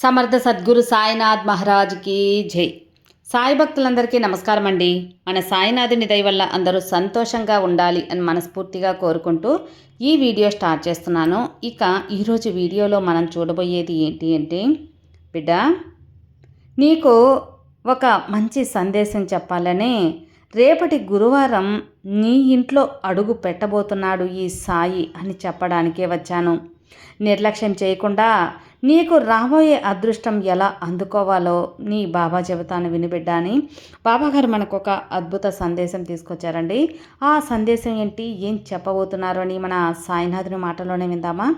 సమర్థ సద్గురు సాయినాథ్ మహారాజ్కి జై. సాయి భక్తులందరికీ నమస్కారం అండి మన సాయినాథుని దయ వల్ల అందరూ సంతోషంగా ఉండాలి అని మనస్ఫూర్తిగా కోరుకుంటూ ఈ వీడియో స్టార్ట్ చేస్తున్నాను. ఇక ఈరోజు వీడియోలో మనం చూడబోయేది ఏంటి అంటే బిడ్డ నీకు ఒక మంచి సందేశం చెప్పాలని రేపటి గురువారం నీ ఇంట్లో అడుగు పెట్టబోతున్నాడు ఈ సాయి అని చెప్పడానికే వచ్చాను. నిర్లక్ష్యం చేయకుండా నీకు రాబోయే అదృష్టం ఎలా అందుకోవాలో నీ బాబా చెబుతాను వినిబిడ్డ అని బాబాగారు మనకు ఒక అద్భుత సందేశం తీసుకొచ్చారండి. ఆ సందేశం ఏంటి? ఏం చెప్పబోతున్నారు అని మన సాయినాథుని మాటలోనే విందామా?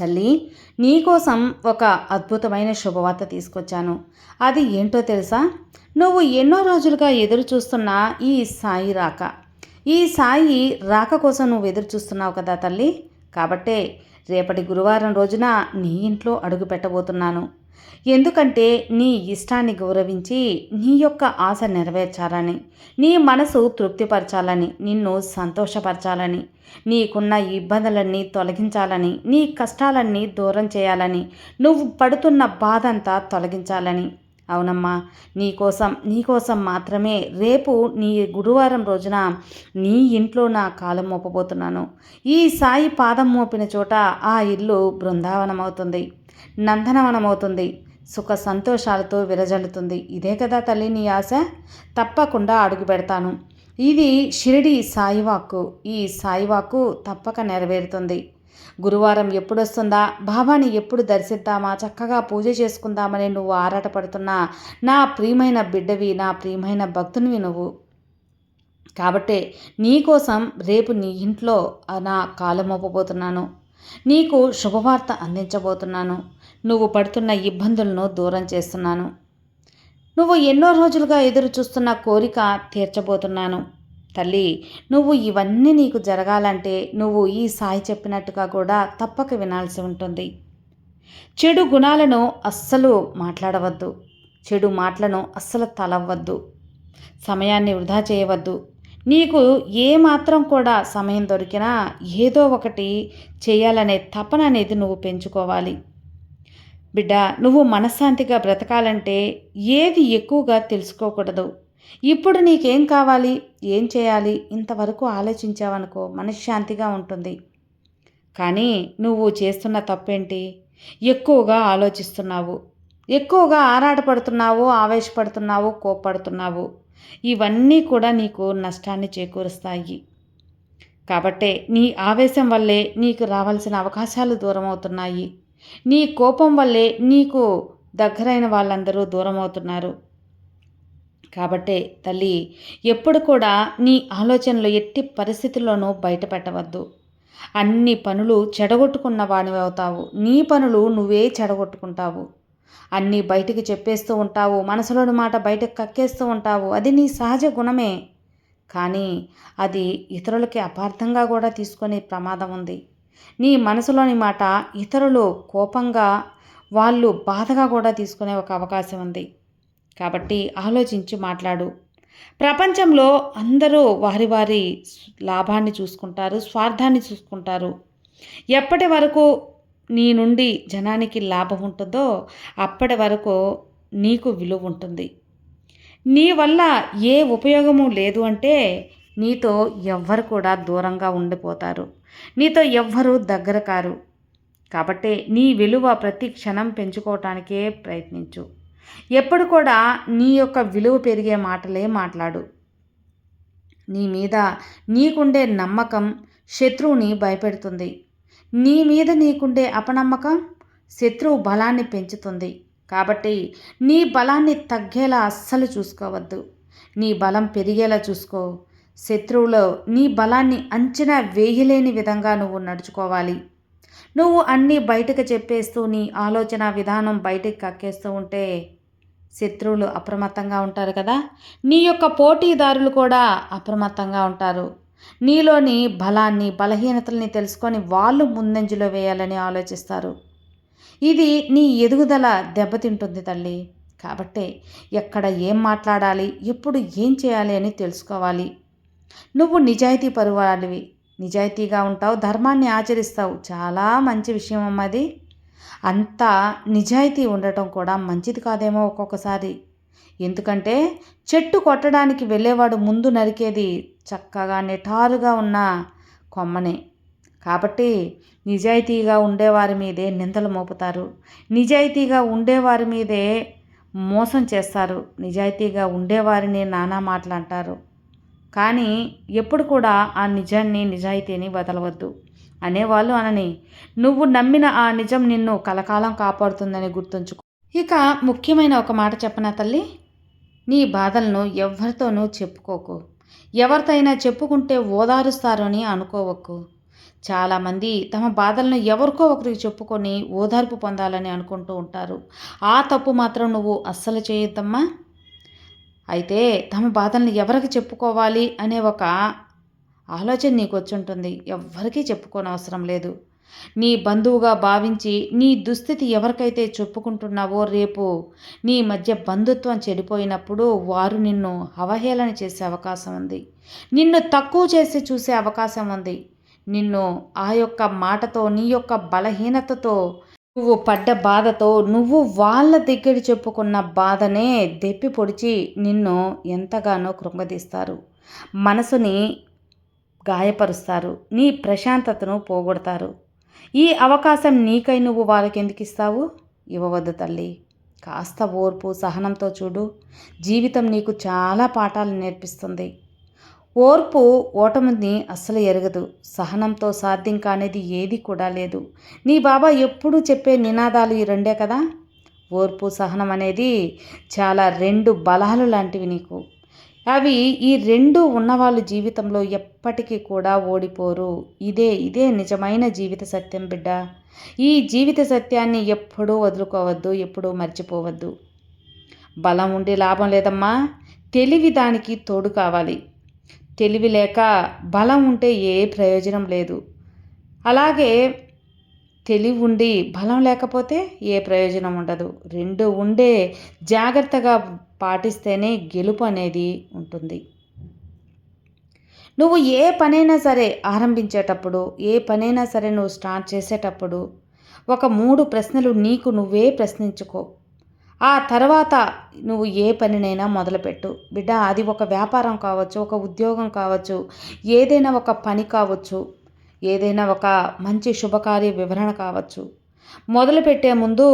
తల్లి నీకోసం ఒక అద్భుతమైన శుభవార్త తీసుకొచ్చాను. అది ఏంటో తెలుసా? నువ్వు ఎన్నో రోజులుగా ఎదురు చూస్తున్న ఈ సాయి రాక. ఈ సాయి రాక కోసం నువ్వు ఎదురు చూస్తున్నావు కదా తల్లి? కాబట్టే రేపటి గురువారం రోజున నీ ఇంట్లో అడుగు పెట్టబోతున్నాను. ఎందుకంటే నీ ఇష్టాన్ని గౌరవించి నీ యొక్క ఆశ నెరవేర్చాలని నీ మనసు తృప్తిపరచాలని నిన్ను సంతోషపరచాలని నీకున్న ఇబ్బందులన్నీ తొలగించాలని నీ కష్టాలన్నీ దూరం చేయాలని నువ్వు పడుతున్న బాధ అంతా తొలగించాలని అవునమ్మా. నీకోసం నీకోసం మాత్రమే రేపు నీ గురువారం రోజున నీ ఇంట్లో నా కాలం మోపబోతున్నాను. ఈ సాయి పాదం మోపిన చోట ఆ ఇల్లు బృందావనం అవుతుంది నందనవనం అవుతుంది సుఖ సంతోషాలతో విరజల్లుతుంది. ఇదే కదా తల్లి నీ ఆశ? తప్పకుండా అడుగు పెడతాను. ఇది షిరిడి సాయివాక్కు. ఈ సాయివాక్కు తప్పక నెరవేరుతుంది. గురువారం ఎప్పుడు వస్తుందా బాబాని ఎప్పుడు దర్శిద్దామా? చక్కగా పూజ చేసుకుందామని నువ్వు ఆరాటపడుతున్నా. నా ప్రియమైన బిడ్డవి నా ప్రియమైన భక్తునివి నువ్వు. కాబట్టే నీకోసం రేపు నీ ఇంట్లో నా కాలు మోపబోతున్నాను. నీకు శుభవార్త అందించబోతున్నాను. నువ్వు పడుతున్న ఇబ్బందులను దూరం చేస్తున్నాను. నువ్వు ఎన్నో రోజులుగా ఎదురు చూస్తున్న కోరిక తీర్చబోతున్నాను. తల్లి నువ్వు ఇవన్నీ నీకు జరగాలంటే నువ్వు ఈ సాయి చెప్పినట్టుగా కూడా తప్పక వినాల్సి ఉంటుంది. చెడు గుణాలను అస్సలు మాట్లాడవద్దు. చెడు మాటలను అస్సలు తలవద్దు సమయాన్ని వృధా చేయవద్దు. నీకు ఏ మాత్రం కూడా సమయం దొరికినా ఏదో ఒకటి చేయాలనే తపన అనేది నువ్వు పెంచుకోవాలి. బిడ్డ నువ్వు మనశ్శాంతిగా బ్రతకాలంటే ఏది ఎక్కువగా తెలుసుకోకూడదు. ఇప్పుడు నీకేం కావాలి? ఏం చేయాలి? ఇంతవరకు ఆలోచించావనుకో మనశ్శాంతిగా ఉంటుంది. కానీ నువ్వు చేస్తున్న తప్పేంటి? ఎక్కువగా ఆలోచిస్తున్నావు. ఎక్కువగా ఆరాటపడుతున్నావు ఆవేశపడుతున్నావు కోప్పడుతున్నావు. ఇవన్నీ కూడా నీకు నష్టాన్ని చేకూరుస్తాయి. కాబట్టే నీ ఆవేశం వల్లే నీకు రావాల్సిన అవకాశాలు దూరం అవుతున్నాయి నీ కోపం వల్లే నీకు దగ్గరైన వాళ్ళందరూ దూరం అవుతున్నారు కాబట్టే తల్లి ఎప్పుడు కూడా నీ ఆలోచనలు ఎట్టి పరిస్థితుల్లోనూ బయట పెట్టవద్దు అన్ని పనులు చెడగొట్టుకున్న వాణివి అవుతావు. నీ పనులు నువ్వే చెడగొట్టుకుంటావు. అన్నీ బయటికి చెప్పేస్తూ ఉంటావు. మనసులోని మాట బయటకు కక్కేస్తూ ఉంటావు. అది నీ సహజ గుణమే. కానీ అది ఇతరులకి అపార్థంగా కూడా తీసుకునే ప్రమాదం ఉంది. నీ మనసులోని మాట ఇతరులు కోపంగా వాళ్ళు బాధగా కూడా తీసుకునే ఒక అవకాశం ఉంది. కాబట్టి ఆలోచించి మాట్లాడు. ప్రపంచంలో అందరూ వారి వారి లాభాన్ని చూసుకుంటారు స్వార్థాన్ని చూసుకుంటారు. ఎప్పటి వరకు నీ నుండి జనానికి లాభం ఉంటుందో అప్పటి వరకు నీకు విలువ ఉంటుంది. నీ వల్ల ఏ ఉపయోగము లేదు అంటే నీతో ఎవ్వరు కూడా దూరంగా ఉండిపోతారు. నీతో ఎవ్వరూ దగ్గర కారు. కాబట్టి నీ విలువ ప్రతి క్షణం పెంచుకోవటానికే ప్రయత్నించు. ఎప్పుడు కూడా నీ యొక్క విలువ పెరిగే మాటలే మాట్లాడు. నీ మీద నీకుండే నమ్మకం శత్రువుని భయపెడుతుంది. నీ మీద నీకుండే అపనమ్మకం శత్రువు బలాన్ని పెంచుతుంది. కాబట్టి నీ బలాన్ని తగ్గేలా అస్సలు చూసుకోవద్దు. నీ బలం పెరిగేలా చూసుకో. శత్రువులో నీ బలాన్ని అంచనా వేయలేని విధంగా నువ్వు నడుచుకోవాలి. నువ్వు అన్నీ బయటకు చెప్పేస్తూ నీ ఆలోచన విధానం బయటకు కక్కేస్తూ ఉంటే శత్రువులు అప్రమత్తంగా ఉంటారు కదా? నీ యొక్క పోటీదారులు కూడా అప్రమత్తంగా ఉంటారు. నీలోని బలాన్ని బలహీనతల్ని తెలుసుకొని వాళ్ళు ముందంజలో వేయాలని ఆలోచిస్తారు. ఇది నీ ఎదుగుదల దెబ్బతింటుంది తల్లి. కాబట్టే ఎక్కడ ఏం మాట్లాడాలి ఎప్పుడు ఏం చేయాలి అని తెలుసుకోవాలి. నువ్వు నిజాయితీ పరువాలివి. నిజాయితీగా ఉంటావు ధర్మాన్ని ఆచరిస్తావు. చాలా మంచి విషయం అమ్మది అంత నిజాయితీ ఉండటం కూడా మంచిది కాదేమో ఒక్కొక్కసారి. ఎందుకంటే చెట్టు కొట్టడానికి వెళ్ళేవాడు ముందు నరికేది చక్కగా నిటారుగా ఉన్న కొమ్మనే. కాబట్టి నిజాయితీగా ఉండేవారి మీదే నిందలు మోపుతారు. నిజాయితీగా ఉండేవారి మీదే మోసం చేస్తారు. నిజాయితీగా ఉండేవారిని నానా మాటలు అంటారు. కానీ ఎప్పుడు కూడా ఆ నిజాన్ని నిజాయితీని వదలవద్దు. అనేవాళ్ళు అనని. నువ్వు నమ్మిన ఆ నిజం నిన్ను కలకాలం కాపాడుతుందని గుర్తుంచుకో. ఇక ముఖ్యమైన ఒక మాట చెప్పనా తల్లి? నీ బాధలను ఎవరితోనూ చెప్పుకోకు. ఎవరితైనా చెప్పుకుంటే ఓదారుస్తారని అని అనుకోవకు. చాలామంది తమ బాధలను ఎవరికో ఒకరికి చెప్పుకొని ఓదార్పు పొందాలని అనుకుంటూ ఉంటారు. ఆ తప్పు మాత్రం నువ్వు అస్సలు చేయొద్దమ్మా. అయితే తమ బాధలను ఎవరికి చెప్పుకోవాలి అనే ఒక ఆలోచన నీకు వచ్చి ఉంటుంది ఎవ్వరికీ చెప్పుకోనవసరం లేదు. నీ బంధువుగా భావించి నీ దుస్థితి ఎవరికైతే చెప్పుకుంటున్నావో రేపు నీ మధ్య బంధుత్వం చెడిపోయినప్పుడు వారు నిన్ను అవహేళన చేసే అవకాశం ఉంది. నిన్ను తక్కువ చేసి చూసే అవకాశం ఉంది. నిన్ను ఆ యొక్క మాటతో నీ యొక్క బలహీనతతో నువ్వు పడ్డ బాధతో నువ్వు వాళ్ళ దగ్గర చెప్పుకున్న బాధనే దెప్పి పొడిచి నిన్ను ఎంతగానో కృంగదీస్తారు. మనసుని గాయపరుస్తారు. నీ ప్రశాంతతను పోగొడతారు. ఈ అవకాశం నీకై నువ్వు వాళ్ళకి ఎందుకు ఇస్తావు ఇవ్వవద్దు తల్లి. కాస్త ఓర్పు సహనంతో చూడు. జీవితం నీకు చాలా పాఠాలు నేర్పిస్తుంది. ఓర్పు ఓటమిని అస్సలు ఎరగదు. సహనంతో సాధ్యం కానిది ఏది కూడా లేదు. నీ బాబా ఎప్పుడూ చెప్పే నినాదాలు ఈ రెండే కదా? ఓర్పు సహనం అనేది చాలా రెండు బలాలు లాంటివి నీకు. అవి ఈ రెండు ఉన్నవాళ్ళు జీవితంలో ఎప్పటికీ కూడా ఓడిపోరు. ఇదే ఇదే నిజమైన జీవిత సత్యం బిడ్డ. ఈ జీవిత సత్యాన్ని ఎప్పుడూ వదులుకోవద్దు ఎప్పుడూ మర్చిపోవద్దు. బలం ఉండి లాభం లేదమ్మా. తెలివి దానికి తోడు కావాలి. తెలివి లేక బలం ఉంటే ఏ ప్రయోజనం లేదు. అలాగే తెలివి ఉండి బలం లేకపోతే ఏ ప్రయోజనం ఉండదు. రెండు ఉండే జాగ్రత్తగా పాటిస్తేనే గెలుపు అనేది ఉంటుంది. నువ్వు ఏ పనైనా సరే ఆరంభించేటప్పుడు ఏ పనైనా సరే నువ్వు స్టార్ట్ చేసేటప్పుడు ఒక మూడు ప్రశ్నలు నీకు నువ్వే ప్రశ్నించుకో. ఆ తర్వాత నువ్వు ఏ పనినైనా మొదలుపెట్టు. బిడ్డ అది ఒక వ్యాపారం కావచ్చు ఒక ఉద్యోగం కావచ్చు ఏదైనా ఒక పని కావచ్చు. ఏదైనా ఒక మంచి శుభకార్య వివరణ కావచ్చు. మొదలుపెట్టే ముందు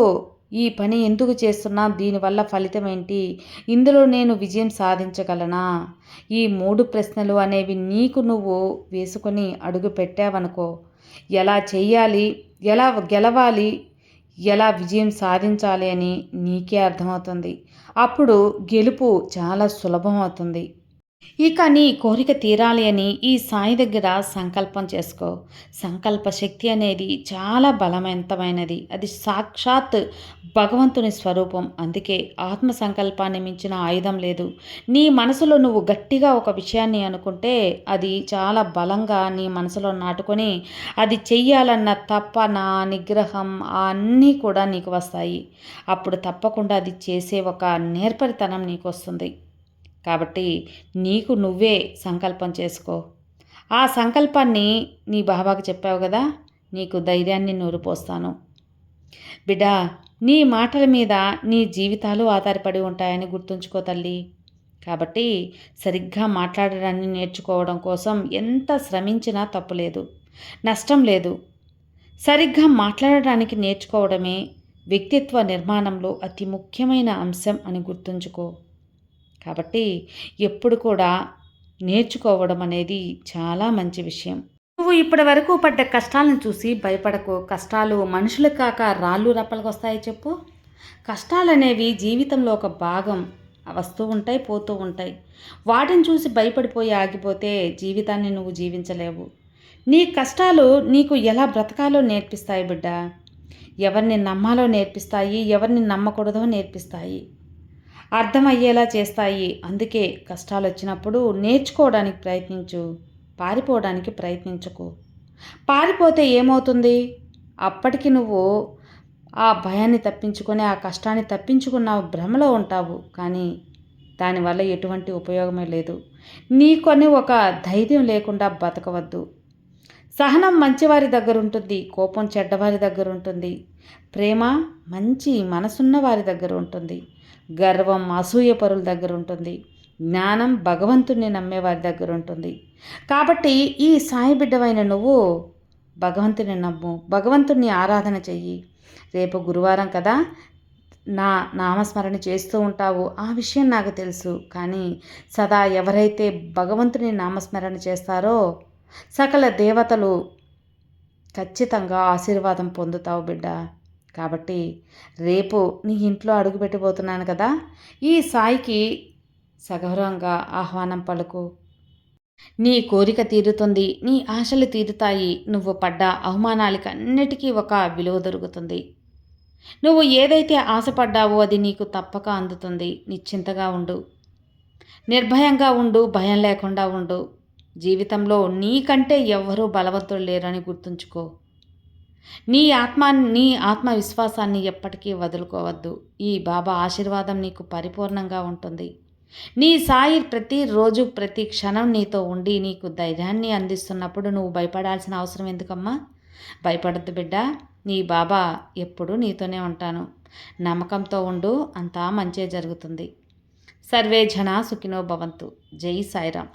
ఈ పని ఎందుకు చేస్తున్నా దీనివల్ల ఫలితం ఏంటి? ఇందులో నేను విజయం సాధించగలనా? ఈ మూడు ప్రశ్నలు అనేవి నీకు నువ్వు వేసుకొని అడుగు పెట్టావనుకో. ఎలా చేయాలి ఎలా గెలవాలి? ఎలా విజయం సాధించాలి అని నీకే అర్థమవుతుంది. అప్పుడు గెలుపు చాలా సులభం అవుతుంది. ఇక నీ కోరిక తీరాలి అని ఈ సాయి దగ్గర సంకల్పం చేసుకో. సంకల్ప శక్తి అనేది చాలా బలవంతమైనది. అది సాక్షాత్ భగవంతుని స్వరూపం. అందుకే ఆత్మ సంకల్పాన్ని మించిన ఆయుధం లేదు. నీ మనసులో నువ్వు గట్టిగా ఒక విషయాన్ని అనుకుంటే అది చాలా బలంగా నీ మనసులో నాటుకొని అది చెయ్యాలన్న తప్ప నా నిగ్రహం అన్నీ కూడా నీకు వస్తాయి. అప్పుడు తప్పకుండా అది చేసే ఒక నేర్పరితనం నీకు వస్తుంది. కాబట్టి నీకు నువ్వే సంకల్పం చేసుకో. ఆ సంకల్పాన్ని నీ బాబాకి చెప్పావు కదా నీకు ధైర్యాన్ని నూరిపోస్తాను బిడ్డ నీ మాటల మీద నీ జీవితాలు ఆధారపడి ఉంటాయని గుర్తుంచుకో తల్లి. కాబట్టి సరిగ్గా మాట్లాడడాన్ని నేర్చుకోవడం కోసం ఎంత శ్రమించినా తప్పులేదు నష్టం లేదు. సరిగ్గా మాట్లాడడానికి నేర్చుకోవడమే వ్యక్తిత్వ నిర్మాణంలో అతి ముఖ్యమైన అంశం అని గుర్తుంచుకో. కాబట్టి ఎప్పుడు కూడా నేర్చుకోవడం అనేది చాలా మంచి విషయం. నువ్వు ఇప్పటి వరకు పడ్డ కష్టాలను చూసి భయపడకు. కష్టాలు మనుషులు కాక రాళ్ళు రప్పలకు వస్తాయి చెప్పు. కష్టాలు అనేవి జీవితంలో ఒక భాగం. వస్తూ ఉంటాయి పోతూ ఉంటాయి. వాటిని చూసి భయపడిపోయి ఆగిపోతే జీవితాన్ని నువ్వు జీవించలేవు. నీ కష్టాలు నీకు ఎలా బ్రతకాలో నేర్పిస్తాయి బిడ్డ. ఎవరిని నమ్మాలో నేర్పిస్తాయి ఎవరిని నమ్మకూడదో నేర్పిస్తాయి. అర్థమయ్యేలా చేస్తాయి. అందుకే కష్టాలు వచ్చినప్పుడు నేర్చుకోవడానికి ప్రయత్నించు పారిపోవడానికి ప్రయత్నించకు. పారిపోతే ఏమవుతుంది? అప్పటికి నువ్వు ఆ భయాన్ని తప్పించుకొని ఆ కష్టాన్ని తప్పించుకున్న భ్రమలో ఉంటావు. కానీ దానివల్ల ఎటువంటి ఉపయోగమే లేదు. నీకొని ఒక ధైర్యం లేకుండా బతకవద్దు. సహనం మంచివారి దగ్గర ఉంటుంది కోపం చెడ్డవారి దగ్గర ఉంటుంది ప్రేమ మంచి మనసున్న వారి దగ్గర ఉంటుంది గర్వం అసూయ పరుల దగ్గర ఉంటుంది. జ్ఞానం భగవంతుణ్ణి నమ్మేవారి దగ్గర ఉంటుంది. కాబట్టి ఈ సాయి బిడ్డవైన నువ్వు భగవంతుని నమ్ము భగవంతుణ్ణి ఆరాధన చెయ్యి. రేపు గురువారం కదా నా నామస్మరణ చేస్తూ ఉంటావు. ఆ విషయం నాకు తెలుసు. కానీ సదా ఎవరైతే భగవంతుని నామస్మరణ చేస్తారో సకల దేవతలు ఖచ్చితంగా ఆశీర్వాదం పొందుతావు బిడ్డ. కాబట్టి రేపు నీ ఇంట్లో అడుగుపెట్టిపోతున్నాను కదా ఈ సాయికి సగౌరవంగా ఆహ్వానం పలుకు. నీ కోరిక తీరుతుంది నీ ఆశలు తీరుతాయి నువ్వు పడ్డ అవమానాలకి అన్నిటికీ ఒక విలువ దొరుకుతుంది. నువ్వు ఏదైతే ఆశపడ్డావో అది నీకు తప్పక అందుతుంది నిశ్చింతగా ఉండు. నిర్భయంగా ఉండు భయం లేకుండా ఉండు. జీవితంలో నీకంటే ఎవ్వరూ బలవంతులు లేరని గుర్తుంచుకో. నీ ఆత్మ నీ ఆత్మవిశ్వాసాన్ని ఎప్పటికీ వదులుకోవద్దు. ఈ బాబా ఆశీర్వాదం నీకు పరిపూర్ణంగా ఉంటుంది. నీ సాయి ప్రతిరోజు ప్రతి క్షణం నీతో ఉండి నీకు ధైర్యాన్ని అందిస్తున్నప్పుడు నువ్వు భయపడాల్సిన అవసరం ఎందుకమ్మా? భయపడద్దు బిడ్డ. నీ బాబా ఎప్పుడూ నీతోనే ఉంటాను. నమ్మకంతో ఉండు అంతా మంచే జరుగుతుంది. సర్వే జనా సుఖినో భవంతు. జై సాయిరామ్.